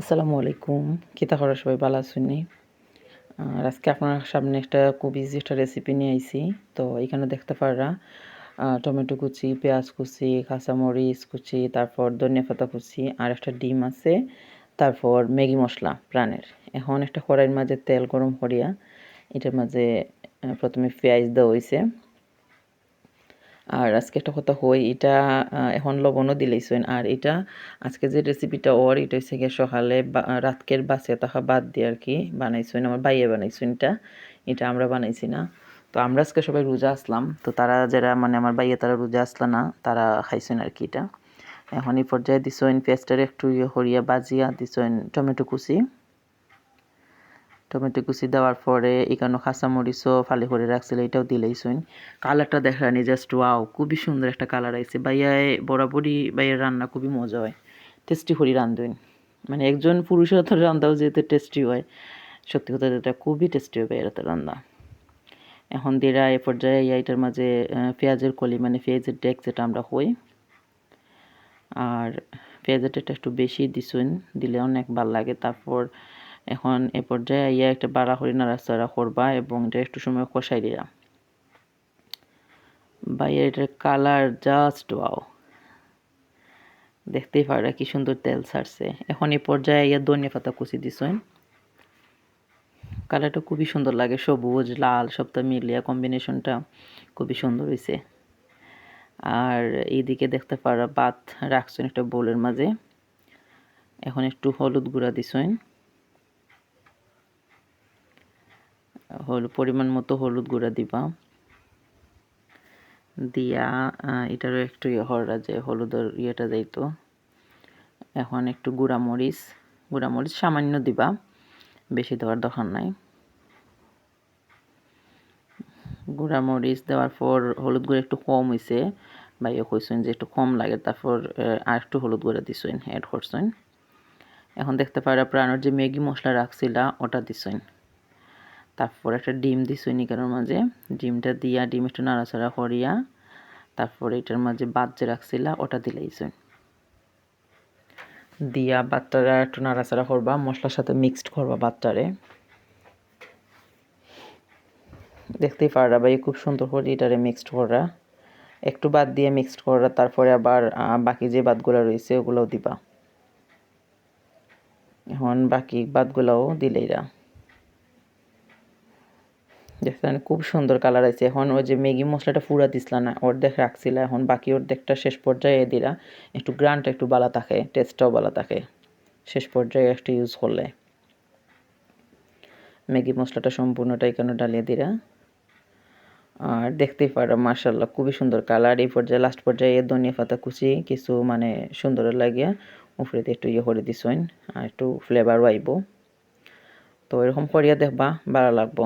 আসসালামু আলাইকুম। কিতা করা সবাই ভালো আছেন আর আজকে আপনার সামনে একটা খুব ইজি একটা রেসিপি নিয়ে আইছি। তো এখানে দেখতে পাররা টমেটো কুচি, পেঁয়াজ কুচি, কাঁচামরিচ কুচি, তারপর ধনিয়া পাতা কুচি, আর একটা ডিম আছে, তারপর ম্যাগি মশলা, প্রাণের। এখন একটা কড়াইয়ের মাঝে তেল গরম করিয়া, এটার মাঝে প্রথমে পেঁয়াজ দেওয়া হয়েছে আর আজকে একটা কথা হই, এটা এখন লবণও দিলেইছেন। আর এটা, আজকে যে রেসিপিটা ওর, এটা হচ্ছে গিয়ে সকালে রাতকের বাসে তাহা বাদ দিয়ে আর কি বানাইছেন, আমার বাইয়ে বানাইছেন এটা। এটা আমরা বানাইছি না। তো আমরা আজকে সবাই রোজা আসলাম। তো তারা যারা মানে আমার বাইয়ে তারা রোজা আসলো না, তারা খাইছেন আর কি এটা। এখন এই পর্যায়ে দিছেন পেঁয়াজটার একটু ইয়ে হরিয়া বাজিয়া দিছেন টমেটো কুচি। টমেটো কুচি দেওয়ার পরে এখানে মরিচও ফালি করে রাখছিল, এটাও দিলেইছুন কালারটা দেখানি জাস্ট ওয়াও খুবই সুন্দর একটা কালার আইছে। বাইয়ায় বরাবরই বাইয়ের রান্না খুবই মজা হয় টেস্টি করি রান্ধুন। মানে একজন পুরুষের হাতের রান্নাও যেহেতু টেস্টি হয়, সত্যি কথা এটা খুবই টেস্টি হবে এর হাতের রান্না। এখন দিরা এ পর্যায়ে এটার মাঝে পেঁয়াজের কলি মানে পেঁয়াজের ডেক যেটা আমরা হই আর পেঁয়াজের টেকটা একটু বেশি দিছুন দিলে অনেক ভালো লাগে। তারপর এখন এ পর্যায়ে আইয়া একটা বাড়া হরি নাড়াচাড়া করবা এবং এটা একটু সময় কষাই দিলাম বাইরে এটার কালার জাস্ট ওয়াও। দেখতেই পারা কি সুন্দর তেল ছাড়ছে। এখন এই পর্যায়ে ইয়া ধনিয়া পাতা কুচি দিছেন কালারটা খুবই সুন্দর লাগে, সবুজ, লাল, সবটা মিলিয়া কম্বিনেশনটা খুবই সুন্দর হয়েছে আর এইদিকে দেখতে পারা, ভাত রাখছেন একটা বোলের মাঝে। এখন একটু হলুদ গুঁড়া দিছেন হলুদ, পরিমাণ মতো হলুদ গুঁড়া দিবা। দিয়া এটারও একটু ইয়ে হররা যে হলুদের ইয়েটা যাইতো এখন একটু গুঁড়া মরিচ গুঁড়া মরিচ সামান্য দিবা, বেশি দেওয়ার দরকার নাই। গুঁড়া মরিচ দেওয়ার পর হলুদ গুঁড়া একটু কম হয়েছে বা ইয়ে কইছেন যে একটু কম লাগে, তারপর আর একটু হলুদ গুঁড়া দিছেন অ্যাড করছেন। এখন দেখতে পারা প্রাণের যে ম্যাগি মশলা রাখছিলা, ওটা দিছেন। তারপর একটা ডিম দিছি নিকানোর মাঝে। ডিমটা দিয়া, ডিম একটু নাড়াচাড়া করিয়া তারপরে এটার মাঝে বাদ যে রাখছিলা, ওটা দিলেই দিলেইছে দিয়া বাচ্চারা একটু নাড়াচাড়া করবা, মশলার সাথে মিক্সড করবা বাচ্চারে দেখতেই পারা ভাই, খুব সুন্দর করে এটারে মিক্সড করা। একটু বাদ দিয়ে মিক্সড করা, তারপরে আবার বাকি যে বাদগুলো রয়েছে, ওগুলোও দিবা। এখন বাকি বাদগুলোও দিলেইরা দেখছেন খুব সুন্দর কালার আছে। এখন ওই যে ম্যাগি মশলাটা পুরা দিছিলা না, অর্ধেক রাখছিল। এখন বাকি অর্ধেকটা শেষ পর্যায়ে দিলা। একটু গ্রানটা একটু ভালো থাকে টেস্টটাও ভালো থাকে। শেষ পর্যায়ে একটু ইউজ করলে। ম্যাগি মশলাটা সম্পূর্ণটা এখানে ডালিয়ে দিলা। আর দেখতেই পারো মার্শাল্লাহ খুবই সুন্দর কালার এই পর্যায়ে লাস্ট পর্যায়ে ধনিয়া পাতা কুচি, কিছু মানে সুন্দর লাগিয়া উপরে একটু ইয়ে করে দিছেন আর একটু ফ্লেভারও আইব। তো এরকম করিয়া দেখবা ভালো লাগবো।